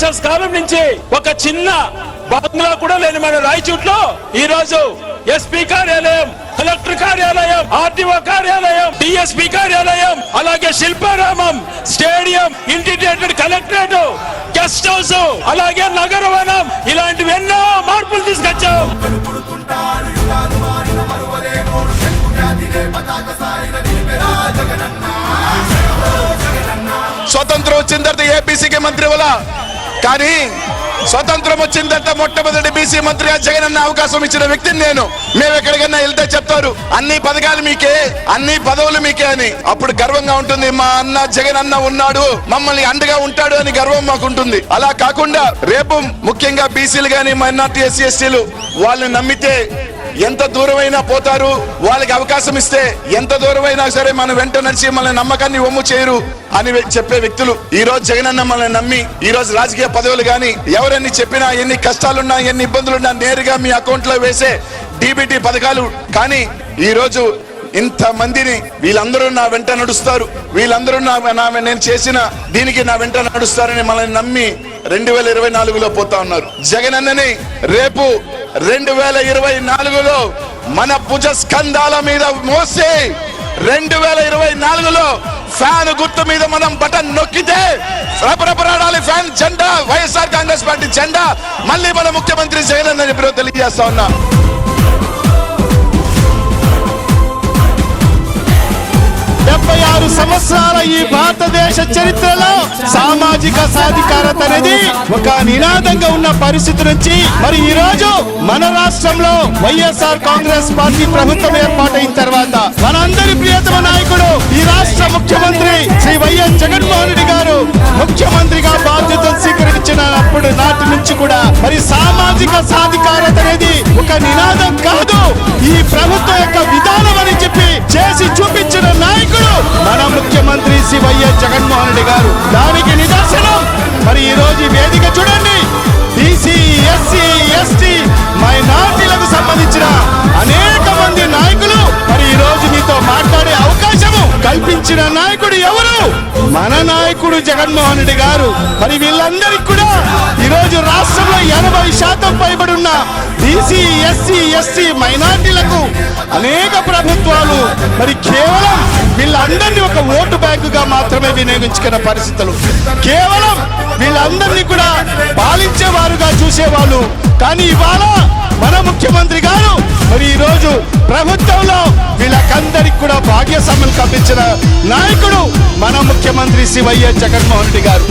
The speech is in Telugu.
బ్రిటిషర్స్ కాలం నుంచి ఒక చిన్న బంగ్లా కూడా లేని మన రాయచూట్లో ఈ రోజు ఎస్పీ కార్యాలయం కలెక్టర్ కార్యాలయం ఆర్టీఓ కార్యాలయం డిఎస్పీ కార్యాలయం అలాగే Shilparamam stadium integrated collectorate guest house అలాగే నగరవనం ఇలాంటివి ఎన్నో మార్పులు తీసుకొచ్చాం. స్వతంత్రం వచ్చిన తర్వాత ఏపీసీకి మంత్రి వల్ల కానీ స్వతంత్రం వచ్చిన తర్వాత మొట్టమొదటి బీసీ మంత్రిగా జగన్ అన్న అవకాశం ఇచ్చిన వ్యక్తిని నేను. మేము ఎక్కడికన్నా వెళ్తే చెప్తారు అన్ని పథకాలు మీకే అన్ని పదవులు మీకే అని. అప్పుడు గర్వంగా ఉంటుంది మా అన్న జగన్ అన్న ఉన్నాడు మమ్మల్ని అండగా ఉంటాడు అని గర్వం మాకు ఉంటుంది. అలా కాకుండా రేపు ముఖ్యంగా బీసీలు గాని మైనార్టీ ఎస్సీ ఎస్టీలు వాళ్ళని నమ్మితే ఎంత దూరమైనా పోతారు? వాళ్ళకి అవకాశం ఇస్తే ఎంత దూరమైనా సరే మన వెంట నడిచి మన నమ్మకాన్ని ఒమ్ము చేయరు అని చెప్పే వ్యక్తులు. ఈ రోజు జగనన్న మనల్ని నమ్మి ఈ రోజు రాజకీయ పదవులు గాని ఎవరన్ని చెప్పినా ఎన్ని కష్టాలున్నా ఎన్ని ఇబ్బందులున్నా నేరుగా మీ అకౌంట్లో వేసే డీబీటీ పథకాలు. కానీ ఈ రోజు ఇంత మందిని వీళ్ళందరూ నా వెంట నడుస్తారు. వీళ్ళందరూ నా నా నేను చేసిన దీనికి నా వెంట నడుస్తారని మనల్ని నమ్మి రెండు వేల ఇరవై నాలుగులో పోతా ఉన్నారు. జగన్ అన్నని రేపు రెండు వేల ఇరవై నాలుగులో మన భుజ స్కంధాల మీద మోసి రెండు వేల ఇరవై నాలుగులో ఫ్యాన్ గుర్తు మీద మనం బటన్ నొక్కితే రపరపరాడాలి ఫ్యాన్ జెండా వైఎస్ఆర్ కాంగ్రెస్ పార్టీ జెండా. మళ్ళీ మన ముఖ్యమంత్రి జగన్ అని చెప్పి తెలియజేస్తా ఉన్నా. సంవత్సరాల ఈ భారతదేశ చరిత్రలో సామాజిక సాధికారత అనేది ఒక నినాదంగా ఉన్న పరిస్థితి నుంచి మరి ఈ రోజు మన రాష్ట్రంలో వైఎస్ఆర్ కాంగ్రెస్ పార్టీ ప్రభుత్వం ఏర్పాటైన తర్వాత మనందరి ప్రియతమ నాయకుడు ఈ రాష్ట్ర ముఖ్యమంత్రి శ్రీ వైఎస్ జగన్మోహన్ రెడ్డి గారు ముఖ్యమంత్రిగా బాధ్యతలు స్వీకరించినప్పుడు నాటి నుంచి కూడా మరి సామాజిక సాధికారత అనేది ఒక నినాదం కాదు. ఈ ప్రభుత్వం యొక్క విధానం చేసి చూపించిన నాయకుడు మన ముఖ్యమంత్రి శ్రీ వైఎస్ జగన్మోహన్ రెడ్డి గారు. దానికి నిదర్శనం. మరి ఈ రోజు వేదిక చూడండి. బీసీ ఎస్సీ ఎస్టీ మైనార్టీలకు సంబంధించిన అనేక మంది నాయకులు మరి ఈ రోజు మీతో మాట్లాడే అవకాశము కల్పించిన నాయకుడు మన నాయకుడు జగన్మోహన్ రెడ్డి గారు. మరి వీళ్ళందరికీ కూడా ఈరోజు రాష్ట్రంలో ఎనభై శాతం పైబడి ఉన్న బీసీ ఎస్సీ ఎస్సీ మైనార్టీలకు అనేక ప్రభుత్వాలు మరి కేవలం వీళ్ళందరినీ ఒక ఓటు బ్యాంకుగా మాత్రమే వినియోగించుకున్న పరిస్థితులు. కేవలం వీళ్ళందరినీ కూడా పాలించేవారుగా చూసేవాళ్ళు. కానీ ఇవాళ భాగ్యసమ్మలు కల్పించిన నాయకుడు మన ముఖ్యమంత్రి శివయ్య జగన్మోహన్ రెడ్డి గారు.